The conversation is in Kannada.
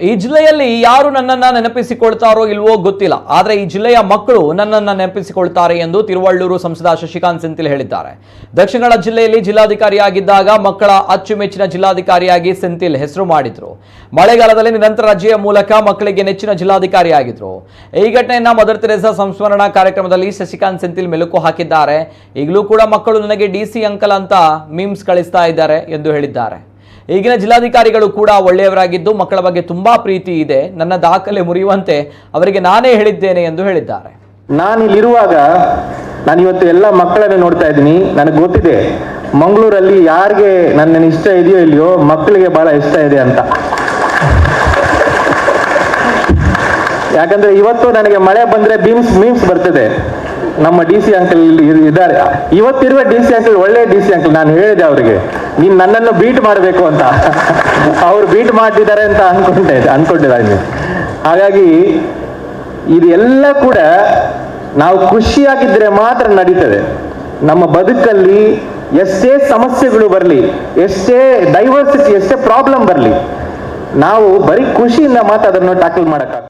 ಈ ಜಿಲ್ಲೆಯಲ್ಲಿ ಯಾರು ನನ್ನನ್ನ ನೆನಪಿಸಿಕೊಳ್ತಾರೋ ಇಲ್ವೋ ಗೊತ್ತಿಲ್ಲ. ಆದರೆ ಈ ಜಿಲ್ಲೆಯ ಮಕ್ಕಳು ನನ್ನನ್ನ ನೆನಪಿಸಿಕೊಳ್ತಾರೆ ಎಂದು ತಿರುವಳ್ಳೂರು ಸಂಸದ ಶಶಿಕಾಂತ್ ಸೆಂಥಿಲ್ ಹೇಳಿದ್ದಾರೆ. ದಕ್ಷಿಣ ಕನ್ನಡ ಜಿಲ್ಲೆಯಲ್ಲಿ ಜಿಲ್ಲಾಧಿಕಾರಿಯಾಗಿದ್ದಾಗ ಮಕ್ಕಳ ಅಚ್ಚುಮೆಚ್ಚಿನ ಜಿಲ್ಲಾಧಿಕಾರಿಯಾಗಿ ಸೆಂಥಿಲ್ ಹೆಸರು ಮಾಡಿದ್ರು. ಮಳೆಗಾಲದಲ್ಲಿ ನಿರಂತರ ರಜೆಯ ಮೂಲಕ ಮಕ್ಕಳಿಗೆ ನೆಚ್ಚಿನ ಜಿಲ್ಲಾಧಿಕಾರಿಯಾಗಿದ್ರು. ಈ ಘಟನೆಯನ್ನ ಮದರ್ ತೆರೆಸಾ ಸಂಸ್ಮರಣಾ ಕಾರ್ಯಕ್ರಮದಲ್ಲಿ ಶಶಿಕಾಂತ್ ಸೆಂಥಿಲ್ ಮೆಲುಕು ಹಾಕಿದ್ದಾರೆ. ಈಗಲೂ ಕೂಡ ಮಕ್ಕಳು ನನಗೆ ಡಿ ಸಿ ಅಂಕಲ್ ಅಂತ ಮೀಮ್ಸ್ ಕಳಿಸ್ತಾ ಇದ್ದಾರೆ ಎಂದು ಹೇಳಿದ್ದಾರೆ. ಈಗಿನ ಜಿಲ್ಲಾಧಿಕಾರಿಗಳು ಕೂಡ ಒಳ್ಳೆಯವರಾಗಿದ್ದು ಮಕ್ಕಳ ಬಗ್ಗೆ ತುಂಬಾ ಪ್ರೀತಿ ಇದೆ. ನನ್ನ ದಾಖಲೆ ಮುರಿಯುವಂತೆ ಅವರಿಗೆ ನಾನೇ ಹೇಳಿದ್ದೇನೆ ಎಂದು ಹೇಳಿದ್ದಾರೆ. ನಾನಿಲ್ಲಿರುವಾಗ ನಾನು ಇವತ್ತು ಎಲ್ಲ ಮಕ್ಕಳನ್ನೇ ನೋಡ್ತಾ ಇದ್ದೀನಿ. ನನಗೆ ಗೊತ್ತಿದೆ, ಮಂಗಳೂರಲ್ಲಿ ಯಾರಿಗೆ ನನ್ನ ಇಷ್ಟ ಇದೆಯೋ ಇಲ್ಲಿಯೋ ಮಕ್ಕಳಿಗೆ ಬಹಳ ಇಷ್ಟ ಇದೆ ಅಂತ. ಯಾಕಂದ್ರೆ ಇವತ್ತು ನನಗೆ ಮಳೆ ಬಂದ್ರೆ ಬೀಮ್ಸ್ ಮೀಮ್ಸ್ ಬರ್ತದೆ. ನಮ್ಮ ಡಿ ಸಿ ಅಂಕಲ್ ಇಲ್ಲಿ ಇದ್ದಾರೆ. ಇವತ್ತಿರುವ ಡಿ ಸಿ ಅಂಕಲ್ ಒಳ್ಳೆ ಡಿ ಸಿ ಅಂಕಲ್, ನಾನು ಹೇಳಿದೆ ಅವರಿಗೆ. ನೀನ್ ನನ್ನನ್ನು ಬೀಟ್ ಮಾಡಬೇಕು ಅಂತ. ಅವ್ರು ಬೀಟ್ ಮಾಡ್ತಿದ್ದಾರೆ ಅಂತ ಅನ್ಕೊಂಡೆ, ಅನ್ಕೊಂಡಿದ್ದಾರೆ ಹಾಗಾಗಿ ಇದೆಲ್ಲ ಕೂಡ ನಾವು ಖುಷಿಯಾಗಿದ್ರೆ ಮಾತ್ರ ನಡೀತದೆ. ನಮ್ಮ ಬದುಕಲ್ಲಿ ಎಷ್ಟೇ ಸಮಸ್ಯೆಗಳು ಬರಲಿ, ಎಷ್ಟೇ ಡೈವರ್ಸಿಟಿ ಎಷ್ಟೇ ಪ್ರಾಬ್ಲಮ್ ಬರಲಿ, ನಾವು ಬರೀ ಖುಷಿಯಿಂದ ಮಾತ್ರ ಅದನ್ನು ಟ್ಯಾಕಲ್ ಮಾಡಕ್ಕಾಗ